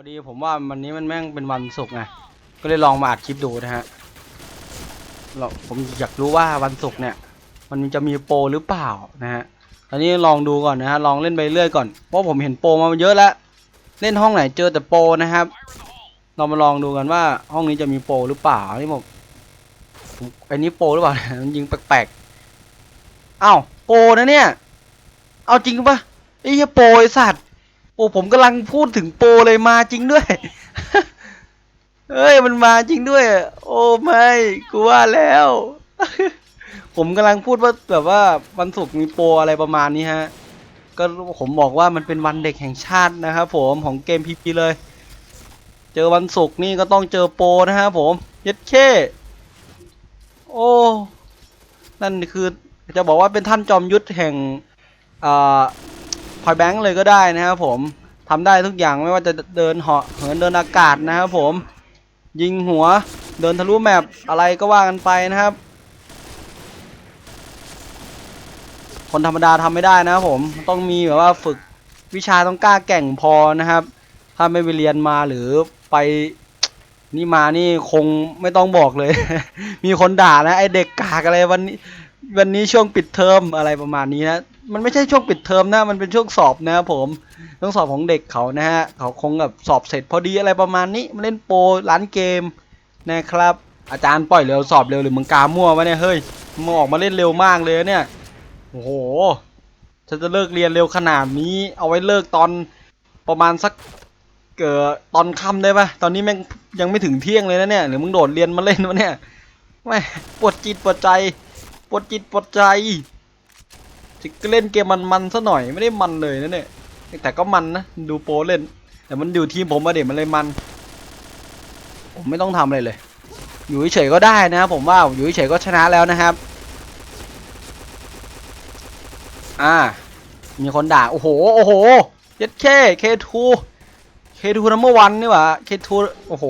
พอดีผมว่าวันนี้มันแม่งเป็นวันศุกร์ไง ก็เลยลองมาอัดคลิปดูนะฮะเราผมอยากรู้ว่าวันศุกร์เนี่ย มันจะมีโปรหรือเปล่านะฮะ ตอนนี้ลองดูก่อนนะฮะ ลองเล่นไปเรื่อยก่อน เพราะผมเห็นโปรมาเยอะแล้ว เล่นห้องไหนเจอแต่โปรนะครับ เรามาลองดูกันว่าห้องนี้จะมีโปรหรือเปล่านนี้ผมอันนี้โปรหรือเปล่า มันยิงแปลกๆอ้าวโปรนะเนี่ย เอาจริงปะไอ้โปรไอ้สัตว์ โอ้ผมกำลังพูดถึงโปรเลยมาจริงด้วย เฮ้ยมันมาจริงด้วย โอ้ไม่กูว่าแล้ว ผมกำลังพูดว่าแบบว่าวันศุกร์มีโปรอะไรประมาณนี้ฮะ ก็ผมบอกว่ามันเป็นวันเด็กแห่งชาตินะครับผมของเกมพีพีเลย เจอวันศุกร์นี่ก็ต้องเจอโปรนะครับผมเย็ดเช่โอ้ นั่นคือจะบอกว่าเป็นท่านจอมยุทธแห่งอ่า พอยแบงค์เลยก็ได้นะครับผมทำได้ทุกอย่างไม่ว่าจะเดินเหาะเหินเดินอากาศนะครับผม ยิงหัวเดินทะลุแมปอะไรก็ว่ากันไปนะครับ คนธรรมดาทำไม่ได้นะครับผมต้องมีแบบว่าฝึกวิชาต้องกล้าแก่งพอนะครับ ถ้าไม่ไปเรียนมาหรือไปนี่มานี่คงไม่ต้องบอกเลย มีคนด่านะไอเด็กกากอะไรวันนี้ วันนี้ช่วงปิดเทอมอะไรประมาณนี้นะ มันไม่ใช่ช่วงปิดเทอมนะ มันเป็นช่วงสอบนะครับผมต้องสอบของเด็กเขานะฮะ เขาคงแบบสอบเสร็จพอดีอะไรประมาณนี้ มาเล่นโปรร้านเกมนะครับ อาจารย์ปล่อยเร็วสอบเร็วหรือมึงกามั่ววะเนี่ย เฮ้ย มึงออกมาเล่นเร็วมากเลยเนี่ย โอ้โห ฉันจะเลิกเรียนเร็วขนาดนี้ เอาไว้เลิกตอนประมาณสักเกิดตอนค่ำได้ปะตอนนี้แม่งยังไม่ถึงเที่ยงเลยนะเนี่ย หรือมึงโดดเรียนมาเล่นวะเนี่ย แม่ปวดจิตปวดใจ ปวดจิตปวดใจ จะเล่นเกมมันๆซะหน่อยไม่ได้มันเลยนะเนี่ยแต่ก็มันนะดูโปเล่น แต่มันอยู่ทีมผมมาเด็มันเลยมัน ผมไม่ต้องทำอะไรเลย อยู่เฉยก็ได้นะครับผมว่าอยู่เฉยก็ชนะแล้วนะครับ อ่า มีคนด่า โอ้โหโอ้โหย็ดเคเคทูเคทูนัมเบอร์วันนี่หว่าเคทูโอ้โห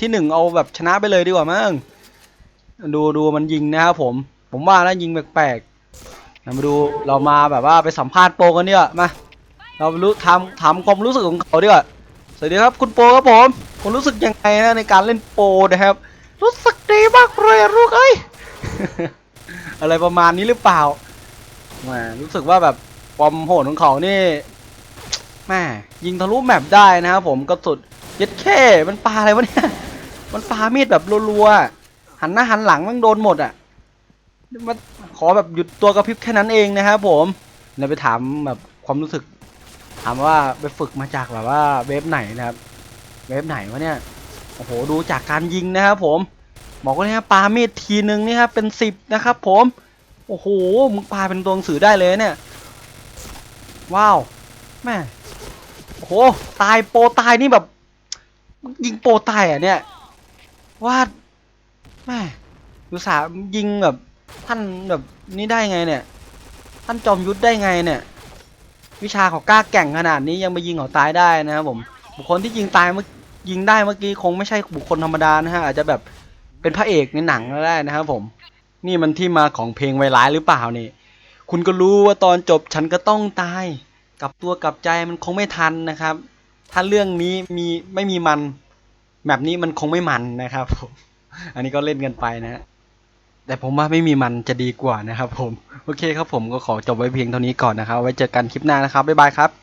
ที่หนึ่งเอาแบบชนะไปเลยดีกว่ามั้งดูดูมันยิงนะครับผม ผมว่าแล้วยิงแปลก เรามาดูเรามาแบบว่าไปสัมภาษณ์โปรกันดีกว่ามาเรารู้ทำถามความรู้สึกของเขาดีกว่าสวัสดีครับคุณโปรครับผมคุณรู้สึกยังไงนะในการเล่นโปรนะครับ รู้สึกดีมากเลยลูกเอ้ยอะไรประมาณนี้หรือเปล่าแหมรู้สึกว่าแบบความโหดของเขานี่แม่ยิงทะลุแมปได้นะครับผมก็สุดเย็ดแค่มันปลาอะไรวะเนี่ยมันปลามีดแบบรัวๆหันหน้าหันหลังมันโดนหมดอะ มันขอแบบหยุดตัวกระพริบแค่นั้นเองนะครับผมเราไปถามแบบความรู้สึก ถามว่าไปฝึกมาจากแบบว่าเว็บไหนนะครับ เว็บไหนวะเนี่ยโอ้โหดูจากการยิงนะครับ ผมบอกว่าเนี่ยปามีดทีนึงนี่ครับเป็นสิบนะครับ ผมโอ้โหมึงปาเป็นตัวหนังสือได้เลยเนี่ย ว้าวแม่โอ้โหตายโปรตายนี่แบบ ยิงโปรตายอะเนี่ยว่าแม่อุสาห์ยิงแบบ ท่านแบบนี้ได้ไงเนี่ย ท่านจอมยุทธได้ไงเนี่ย วิชาเขากล้าแก่งขนาดนี้ยังไปยิงเขาตายได้นะครับผม บุคคลที่ยิงตายเมื่อยิงได้เมื่อกี้คงไม่ใช่บุคคลธรรมดานะฮะอาจจะแบบเป็นพระเอกในหนังก็ได้นะครับผม นี่มันที่มาของเพลงไวร้ายหรือเปล่านี่ คุณก็รู้ว่าตอนจบฉันก็ต้องตาย กลับตัวกลับใจมันคงไม่ทันนะครับ ถ้าเรื่องนี้มีไม่มีมันแบบนี้มันคงไม่มันนะครับผม อันนี้ก็เล่นกันไปนะฮะ แต่ผมว่าไม่มีมันจะดีกว่านะครับผม โอเคครับผมก็ขอจบไว้เพียงเท่านี้ก่อนนะครับ ไว้เจอกันคลิปหน้านะครับ บ๊ายบายครับ